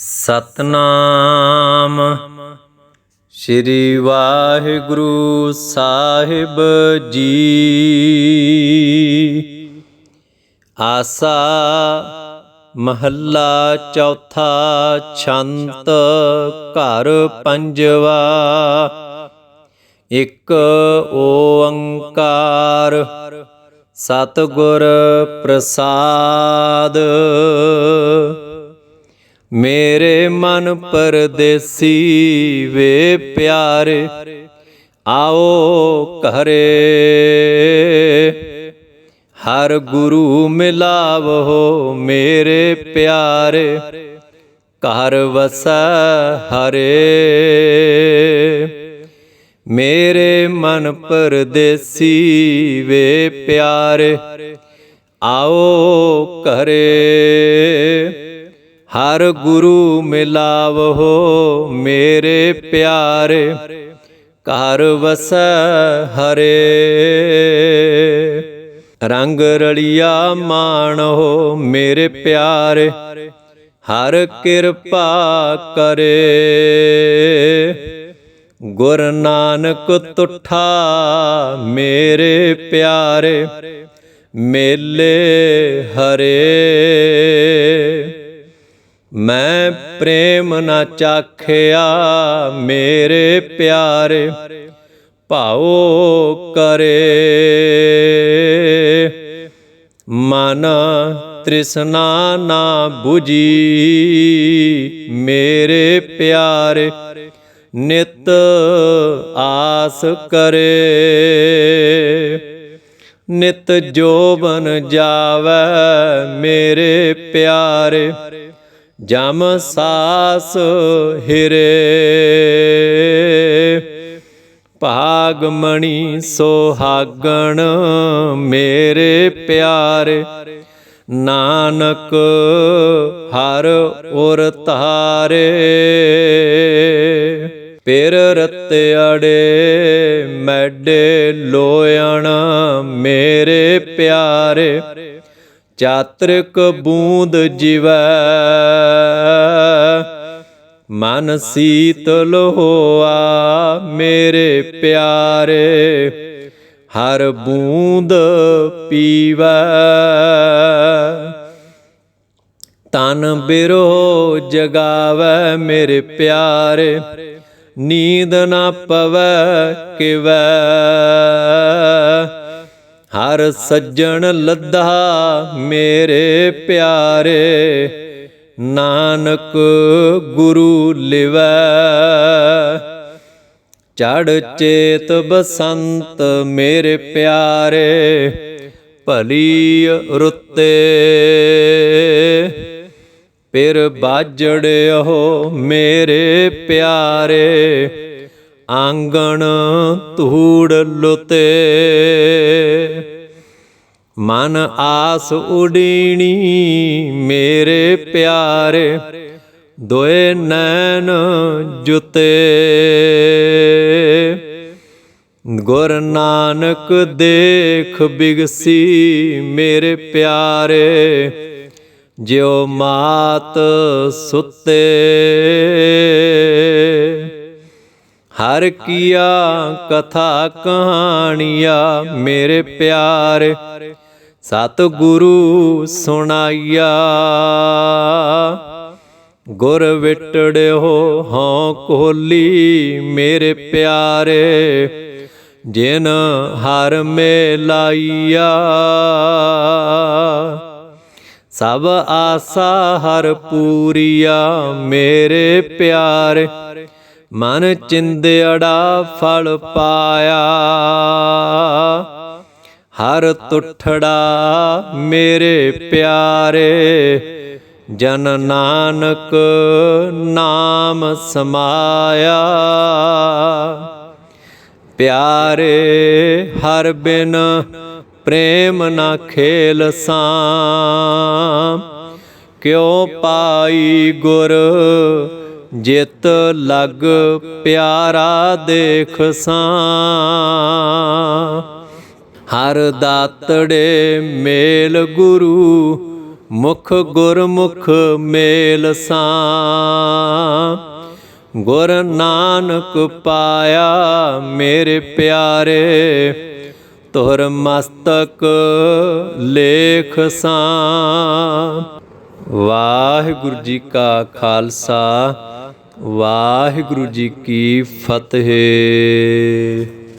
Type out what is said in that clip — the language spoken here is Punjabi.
ਸਤਨਾਮ। ਸ੍ਰੀ ਵਾਹਿਗੁਰੂ ਸਾਹਿਬ ਜੀ। ਆਸਾ ਮਹੱਲਾ ਚੌਥਾ ਛੰਤ ਘਰ ਪੰਜਵਾ। ਇੱਕ ਓੰਕਾਰ ਸਤਿਗੁਰ ਪ੍ਰਸਾਦ। ਮੇਰੇ ਮਨ ਪਰਦੇਸੀ ਵੇ ਪਿਆਰੇ, ਆਓ ਘਰੇ। ਹਰ ਗੁਰੂ ਮਿਲਾਵੋ ਮੇਰੇ ਪਿਆਰੇ, ਘਰ ਵਸੈ ਹਰੇ। ਮੇਰੇ ਮਨ ਪਰਦੇਸੀ ਵੇ ਪਿਆਰੇ, ਆਓ ਘਰੇ। ਹਰ ਗੁਰੂ ਮਿਲਾਵੋ ਮੇਰੇ ਪਿਆਰੇ, ਘਰ ਵਸੈ ਹਰੇ। ਰੰਗ ਰਲਿਆ ਮਾਣੋ ਮੇਰੇ ਪਿਆਰੇ, ਹਰ ਕਿਰਪਾ ਕਰੇ। ਗੁਰ ਨਾਨਕ ਤੁਠਾ ਮੇਰੇ ਪਿਆਰੇ, ਮੇਲੇ ਹਰੇ। ਮੈਂ ਪ੍ਰੇਮ ਨਾ ਚਾਖਿਆ ਮੇਰੇ ਪਿਆਰੇ, ਭਾਉ ਕਰੇ। ਮਨ ਤ੍ਰਿਸ਼ਨਾ ਨਾ 부ਜੀ ਮੇਰੇ ਪਿਆਰੇ, ਨਿਤ ਆਸ ਕਰੇ। ਨਿਤ ਜੋਬਨ ਜਾਵੇ ਮੇਰੇ ਪਿਆਰੇ ਜਮ ਸਾਸ ਹਿਰੇ। ਭਾਗ ਮਣੀ ਸੁਹਾਗਣ ਮੇਰੇ ਪਿਆਰੇ। ਨਾਨਕ ਹਰ ਉਰ ਤਾਰੇ ਪੇਰ ਰਤਿਆੜੇ ਮੈਡੇ ਲੋਇਣ ਮੇਰੇ ਪਿਆਰੇ। ਚਾਤ੍ਰਿਕ ਬੂੰਦ ਜਿਵੈ। ਮਨ ਸੀਤਲ ਹੋਆ ਮੇਰੇ ਪਿਆਰੇ, ਹਰ ਬੂੰਦ ਪੀਵੈ। ਤਨ ਬਿਰੋ ਜਗਾਵੈ ਮੇਰੇ ਪਿਆਰੇ, ਨੀਂਦ ਨਾ ਪਵੈ ਕਿਵੈ। ਹਰ ਸੱਜਣ ਲੱਦਾ ਮੇਰੇ ਪਿਆਰੇ, ਨਾਨਕ ਗੁਰੂ ਲਿਵੈ। ਚੜ ਚੇਤ ਬਸੰਤ ਮੇਰੇ ਪਿਆਰੇ, ਭਲੀ ਰੁੱਤੇ। ਪਿਰ ਬਾਜੜਿਓ ਮੇਰੇ ਪਿਆਰੇ, ਆਂਗਣ ਧੂੜ ਲੁਤੇ। ਮਨ ਆਸ ਉਡੀਣੀ ਮੇਰੇ ਪਿਆਰੇ, ਦੋਏ ਨੈਣ ਜੁਤੇ। ਗੁਰ ਨਾਨਕ ਦੇਖ ਬਿਗਸੀ ਮੇਰੇ ਪਿਆਰੇ, ਜਿਉ ਮਾਤ ਸੁੱਤੇ। ਹਰ ਕੀਆ ਕਥਾ ਕਹਾਣੀਆਂ ਮੇਰੇ ਪਿਆਰੇ ਸਤ ਗੁਰੂ ਸੁਣਾਈਆ ਗੁਰ ਵਿਟੜਿਓ, ਹਉ ਕੋਲੀ ਮੇਰੇ ਪਿਆਰੇ, ਜਿਨ ਹਰ ਮੇਲਾਈਆ ਸਭ ਆਸਾ ਹਰ ਪੂਰੀਆ ਮੇਰੇ ਪਿਆਰੇ, ਮਨ ਚਿੰਦੜਾ ਫਲ ਪਾਇਆ। ਹਰ ਤੁਠੜਾ ਮੇਰੇ ਪਿਆਰੇ, ਜਨ ਨਾਨਕ ਨਾਮ ਸਮਾਇਆ। ਪਿਆਰੇ, ਹਰ ਬਿਨ ਪ੍ਰੇਮ ਨਾ ਖੇਲ ਸਾਂ। ਕਿਉ ਪਾਈ ਗੁਰ ਜਿਤ ਲਗ ਪਿਆਰਾ ਦੇਖ ਸਾਂ। ਹਰ ਦਾਤੜੇ ਮੇਲ ਗੁਰੂ, ਮੁਖ ਗੁਰਮੁਖ ਮੇਲ ਸਾਂ ਗੁਰ ਨਾਨਕ ਪਾਇਆ ਮੇਰੇ ਪਿਆਰੇ ਤੁਰ ਮਸਤਕ ਲੇਖ ਸਾਂ ਵਾਹਿਗੁਰੂ ਜੀ ਕਾ ਖਾਲਸਾ, ਵਾਹਿਗੁਰੂ ਜੀ ਕੀ ਫਤਿਹ।